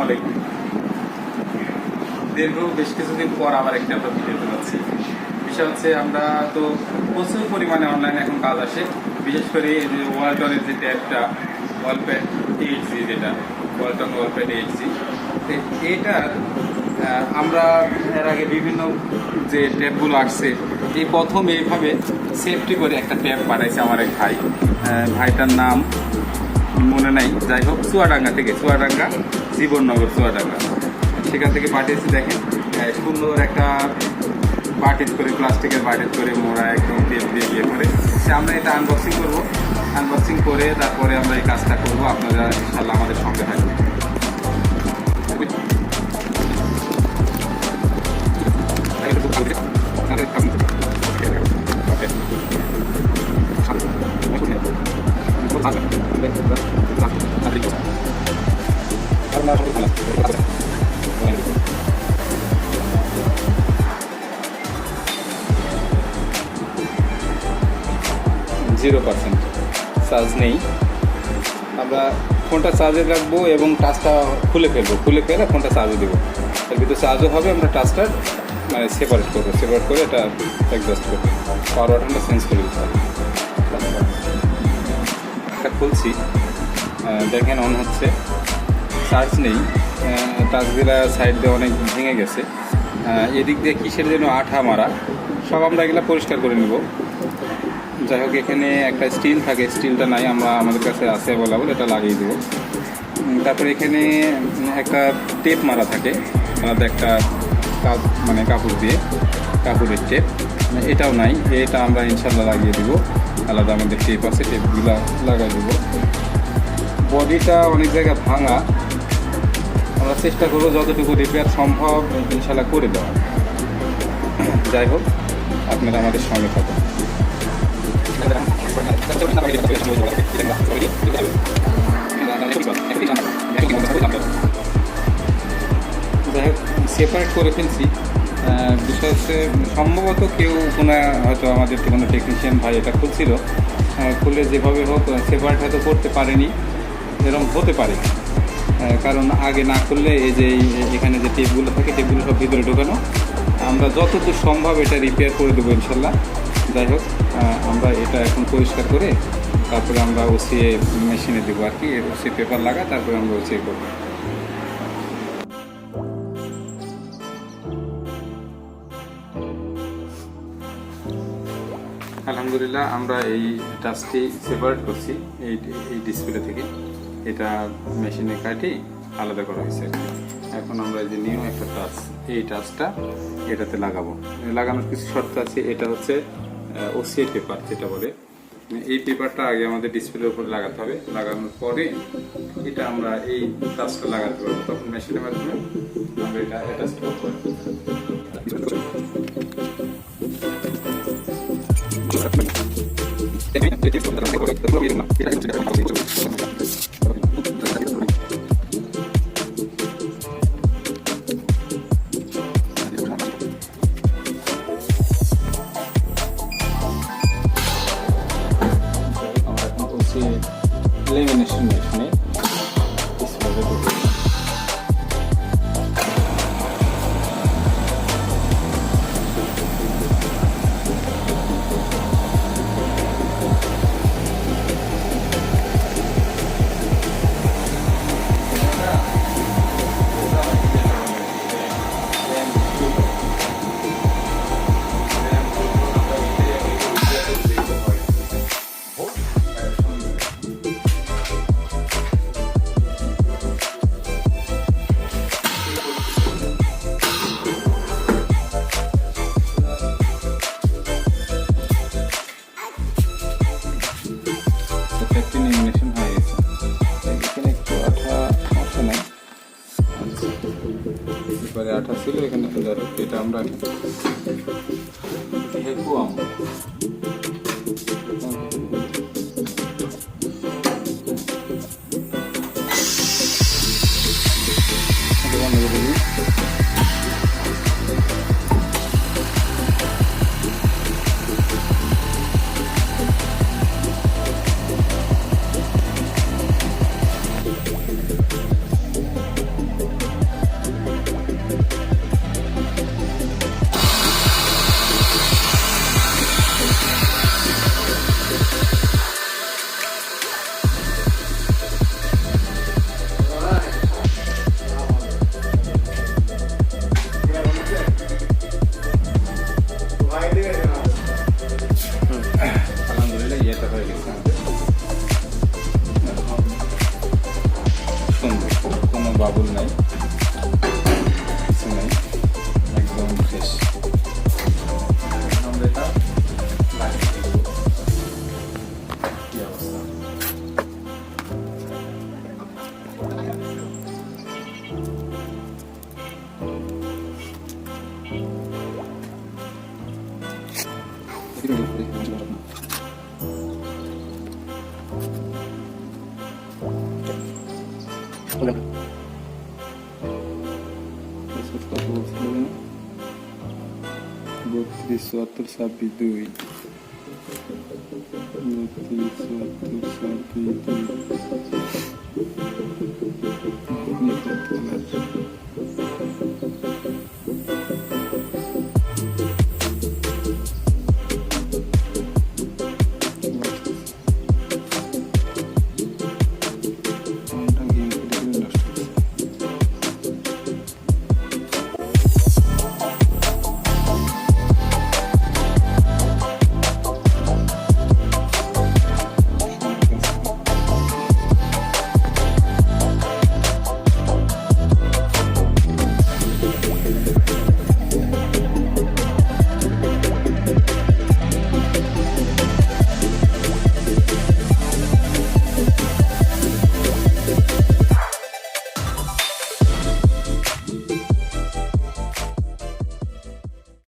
আসসালামু দীর্ঘ বেশ কিছুদিন পর আবার একটা আমরা বিষয় হচ্ছে, আমরা তো প্রচুর পরিমাণে এখন কাজ বিশেষ করে যে ওয়ালটনের যে যেটা ওয়ালটন আমরা এর আগে বিভিন্ন যে ট্যাবগুলো আসছে, এই প্রথম এইভাবে সেফটি করে একটা ট্যাব পাঠাইছে আমার এক ভাই। ভাইটার নাম মনে নাই। যাই হোক, চুয়াডাঙ্গা থেকে, চুয়াডাঙ্গা জীবননগর চুয়াডাঙ্গা। সেখান থেকে পাঠিয়েছি দেখেন সুন্দর একটা বাটিত করে, প্লাস্টিকের বাটিত করে মোড়া একদম টেপ দিয়ে ইয়ে করে। সে আমরা এটা আনবক্সিং করব। আনবক্সিং করে তারপরে আমরা এই কাজটা করব। আপনারা ইনশাল্লাহ আমাদের সঙ্গে থাকবেন। Zero percent. চার্জ নেই। আমরা ফোনটা চার্জে রাখব এবং টাচটা খুলে ফেলব। খুলে ফেলে ফোনটা চার্জে দেবো। এর ভিতরে চার্জও হবে, আমরা টাচটা মানে সেপারেট করব। সেপারেট করে এটা অ্যাডজাস্ট করব। পাওয়ার বাটনটা চেঞ্জ করে দিতে হবে এটা খুলছি। দেখেন অন হচ্ছে। চার্জ নেই টাচগুলা সাইড দিয়ে অনেক ভেঙে গেছে। এদিক দিয়ে কিসের জন্য আঠা মারা? সব আমরা এগুলো পরিষ্কার করে নেব। যাই হোক, এখানে একটা স্টিল থাকে স্টিলটা নাই, আমরা আমাদের কাছে আছে অ্যাভেলেবল এটা লাগিয়ে দেবো। তারপরে এখানে একটা টেপ মারা থাকে আলাদা একটা মানে কাপড় দিয়ে, কাপড়ের টেপ এটাও নাই, এটা আমরা ইনশাল্লাহ লাগিয়ে দেবো। আলাদা আমাদের টেপ আছে টেপগুলো লাগাই দেবো। বডিটা অনেক জায়গায় ভাঙা আমরা চেষ্টা করব যতটুকু রিপেয়ার সম্ভব ইনশাল্লাহ করে দেওয়া যাই হোক, আপনারা আমাদের সঙ্গে থাকুন। যাই হোক সেপারেট করে ফেলছি বিষয় হচ্ছে সম্ভবত কেউ কোনো, হয়তো আমাদের কোনো টেকনিশিয়ান ভাই এটা খুলছিল। খুলে যেভাবে হোক সেপারেট হয়তো করতে পারেনি। এরকম হতে পারে। কারণ আগে না করলে এই যে, এখানে যে টেপগুলো থাকে টেপগুলো সব ভিতরে ঢোকানো। আমরা যতদূর সম্ভব এটা রিপেয়ার করে দেবো ইনশাল্লাহ। যাই হোক আমরা এটা এখন পরিষ্কার করে তারপরে আমরা ওসিএ মেশিনে দেবো আর কি। ওসি পেপার লাগা, তারপরে আমরা ওসিএ করব। আলহামদুলিল্লাহ, আমরা এই টাচটি সেপারেট করছি, এই এই ডিসপ্লে থেকে। এটা মেশিনে কাটি আলাদা করা হয়েছে। এখন আমরা যে নিউ একটা টাচ এই টাচটা এটাতে লাগাবো। লাগানোর কিছু শর্ত আছে, এটা হচ্ছে ওসিএ পেপার যেটা বলে। এই পেপারটা আগে আমাদের ডিসপ্লের উপরে লাগাতে হবে। লাগানোর পরে এটা আমরা এই টাচটা লাগাতে পারব। তখন মেশিনের মাধ্যমে আমরা এটা অ্যাটাচ করব। আমরা হোক এটা আমরা বত্রিশ চুয়াত্তর ছাব্বিশ দুই বত্রিশ চুয়াত্তর ছাব্বিশ দুই